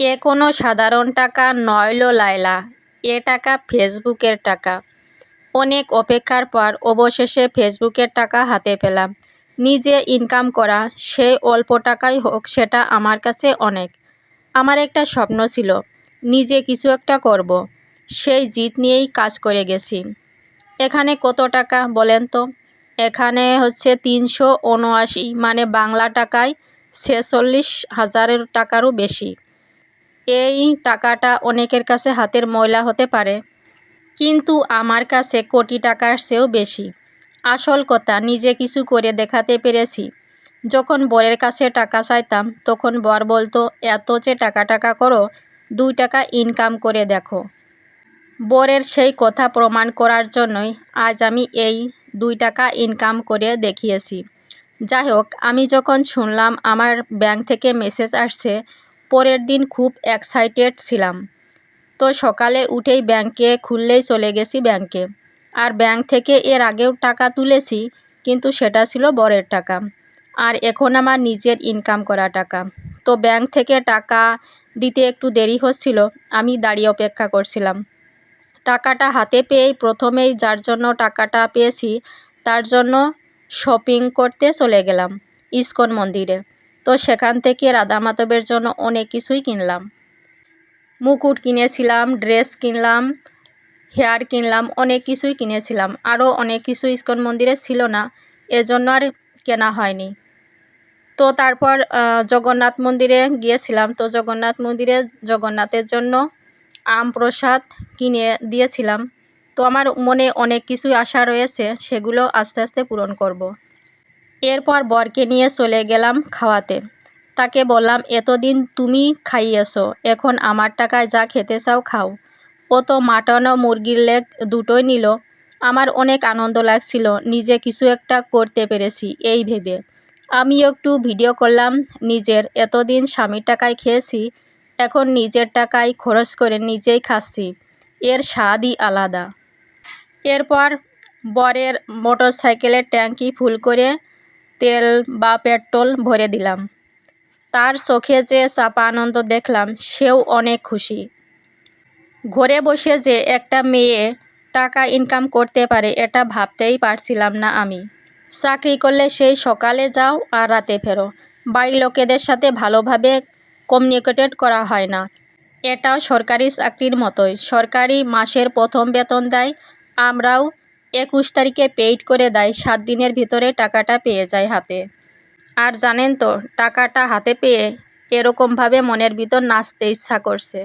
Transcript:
এ কোনো সাধারণ টাকা নয়লো, লায়লা। এ টাকা ফেসবুকের টাকা। অনেক অপেক্ষার পর অবশেষে ফেসবুকের টাকা হাতে পেলাম। নিজে ইনকাম করা সেই অল্প টাকাই হোক, সেটা আমার কাছে অনেক। আমার একটা স্বপ্ন ছিল, নিজে কিছু একটা করব। সেই জিত নিয়েই কাজ করে গেছি। এখানে কত টাকা বলেন তো? এখানে হচ্ছে তিনশো উনআশি মানে বাংলা টাকায় ছেচল্লিশ হাজারের টাকারও বেশি। এই টাকাটা অনেকের কাছে হাতের ময়লা হতে পারে। কিন্তু আমার কাছে কোটি টাকার চেয়েও বেশি। আসল কথা, নিজে কিছু করে দেখাতে পেরেছি। যখন বরের কাছে টাকা চাইতাম, তখন বর বলতো, এত যে টাকা টাকা করো, দুই টাকা ইনকাম করে দেখো। বরের সেই কথা প্রমাণ করার জন্যই আজ আমি এই দুই টাকা ইনকাম করে দেখিয়েছি। যাই হোক, আমি যখন শুনলাম আমার ব্যাংক থেকে মেসেজ আসছে পরের দিন খুব এক্সাইটেড ছিলাম। তো সকালে উঠেই ব্যাংকে খুললেই চলে গেছি ব্যাংকে। আর ব্যাংক থেকে এর আগেও টাকা তুলেছি, কিন্তু সেটা ছিল বরের টাকা। আর এখন আমার নিজের ইনকাম করা টাকা। তো ব্যাংক থেকে টাকা দিতে একটু দেরি হচ্ছিল, আমি দাঁড়িয়ে অপেক্ষা করছিলাম। টাকাটা হাতে পেয়েই প্রথমেই যার জন্য টাকাটা পেয়েছি, তার জন্য শপিং করতে চলে গেলাম, ইস্কন মন্দিরে। তো সেখান থেকে রাধা মাধবের জন্য অনেক কিছুই কিনলাম। মুকুট কিনেছিলাম, ড্রেস কিনলাম, হেয়ার কিনলাম, অনেক কিছুই কিনেছিলাম। আরও অনেক কিছু ইস্কন মন্দিরে ছিল না, এজন্য আর কেনা হয়নি। তো তারপর জগন্নাথ মন্দিরে গিয়েছিলাম। তো জগন্নাথ মন্দিরে জগন্নাথের জন্য আম প্রসাদ কিনে দিয়েছিলাম। তো আমার মনে অনেক কিছুই আশা রয়েছে, সেগুলো আস্তে আস্তে পূরণ করব। এরপর বরকে নিয়ে চলে গেলাম খাওয়াতে। তাকে বললাম, এতদিন তুমি খাইয়েছো, এখন আমার টাকায় যা খেতে চাও খাও। ও তো মাটন ও মুরগির লেগ দুটোই নিল। আমার অনেক আনন্দ লাগছিল, নিজে কিছু একটা করতে পেরেছি, এই ভেবে। আমি একটু ভিডিও করলাম, নিজের এতদিন স্বামীর টাকায় খেয়েছি, এখন নিজের টাকায় খরচ করে নিজেই খাচ্ছি। এর স্বাদই আলাদা। এরপর বরের মোটর সাইকেলের ট্যাঙ্কি ফুল করে তেল বা পেট্রোল ভরে দিলাম। তার চোখে যে চাপা আনন্দ দেখলাম, সেও অনেক খুশি। ঘরে বসে যে একটা মেয়ে টাকা ইনকাম করতে পারে, এটা ভাবতেই পারছিলাম না আমি। চাকরি করলে সেই সকালে যাও আর রাতে ফেরো। বাড়ির লোকেদের সাথে ভালোভাবে কমিউনিকেটেড করা হয় না। এটাও সরকারি চাকরির মতোই। সরকারি মাসের প্রথম বেতন দেয়, আমরাও একুশ তারিখে পেইড করে দেয়, সাত দিনের ভিতরে টাকাটা পেয়ে যায় হাতে। আর জানেন তো, টাকাটা হাতে পেয়ে এরকমভাবে মনের ভিতর নাচতে ইচ্ছা করছে।